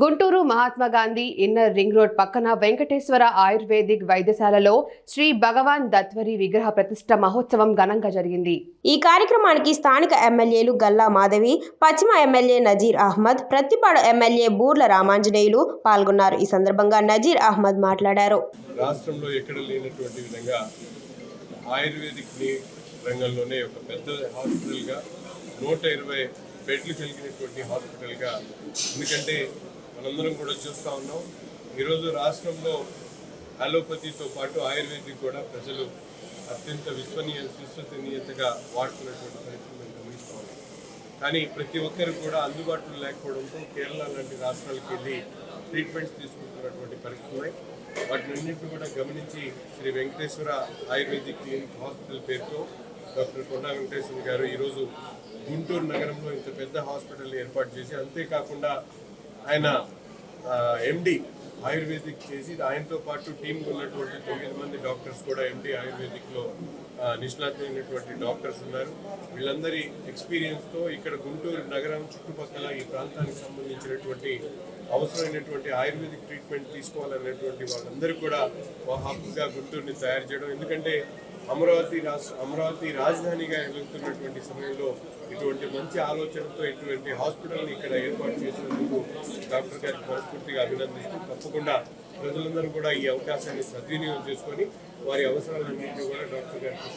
Guntur Mahatma Gandhi inner ring road పక్కన Venkateswara ayurvedic వైద్యశాలలో శ్రీ భగవాన్ దత్వరి విగ్రహ ప్రతిష్ట మహోత్సవం ఘనంగా జరిగింది. ఈ కార్యక్రమానికి స్థానిక ఎమ్మెల్యేలు గల్లా మాధవి పశ్చిమ ఎమ్మెల్యే నజీర్ అహ్మద్ ప్రత్తిపాడు ఎమ్మెల్యే బూర్ల రామాంజనేయులు పాల్గొన్నారు. ఈ సందర్భంగా నజీర్ అహ్మద్ మాట్లాడారు. రాష్ట్రంలో ఎక్కడ లేనటువంటి విధంగా ఆయుర్వేదిక్ రంగంలోనే ఒక పెద్ద హాస్పిటల్గా నూట ఇరవై బెడ్లు కలిగినటువంటి హాస్పిటల్గా ఎందుకంటే మనందరం కూడా చూస్తూ ఉన్నాం. ఈరోజు రాష్ట్రంలో అలోపతితో పాటు ఆయుర్వేదిక్ కూడా ప్రజలు అత్యంత విశ్వనీయ విశ్వసనీయతగా వాడుతున్నటువంటి పరిస్థితి గమనిస్తూ ఉన్నాం. కానీ ప్రతి ఒక్కరు కూడా అందుబాటులో లేకపోవడంతో కేరళ లాంటి రాష్ట్రాలకు వెళ్ళి ట్రీట్మెంట్స్ తీసుకుంటున్నటువంటి పరిస్థితులు ఉన్నాయి. వాటినన్నింటినీ కూడా గమనించి Sri Venkateswara ayurvedic clinic hospital పేరుతో డాక్టర్ కొండా వెంకటేశ్వర గారు ఈరోజు గుంటూరు నగరంలో ఇంత పెద్ద హాస్పిటల్ ఏర్పాటు చేసి అంతేకాకుండా ఆయన ఎండి ఆయుర్వేదిక్ చేసి ఆయనతో పాటు టీమ్ ఉన్నటువంటి తొమ్మిది మంది డాక్టర్స్ కూడా ఎండి ఆయుర్వేదిక్లో ఆ, నిష్ణాతులైనటువంటి డాక్టర్స్ ఉన్నారు. వీళ్ళందరి ఎక్స్పీరియన్స్తో ఇక్కడ గుంటూరు నగరం చుట్టుపక్కల ఈ ప్రాంతానికి సంబంధించినటువంటి అవసరమైనటువంటి ఆయుర్వేదిక్ ట్రీట్మెంట్ తీసుకోవాలనేటువంటి వాళ్ళందరూ కూడా ఒక హక్కుగా గుంటూరుని తయారు చేయడం. ఎందుకంటే అమరావతి రాష్ట్ర అమరావతి రాజధానిగా వెళ్తున్నటువంటి సమయంలో ఇటువంటి మంచి ఆలోచనతో ఇటువంటి హాస్పిటల్ని ఇక్కడ ఏర్పాటు చేసినందుకు డాక్టర్ గారికి మనస్ఫూర్తిగా అభినందిస్తూ తప్పకుండా ప్రజలందరూ కూడా ఈ అవకాశాన్ని సద్వినియోగం చేసుకొని వారి అవసరాలన్నింటినీ కూడా డాక్టర్ గారికి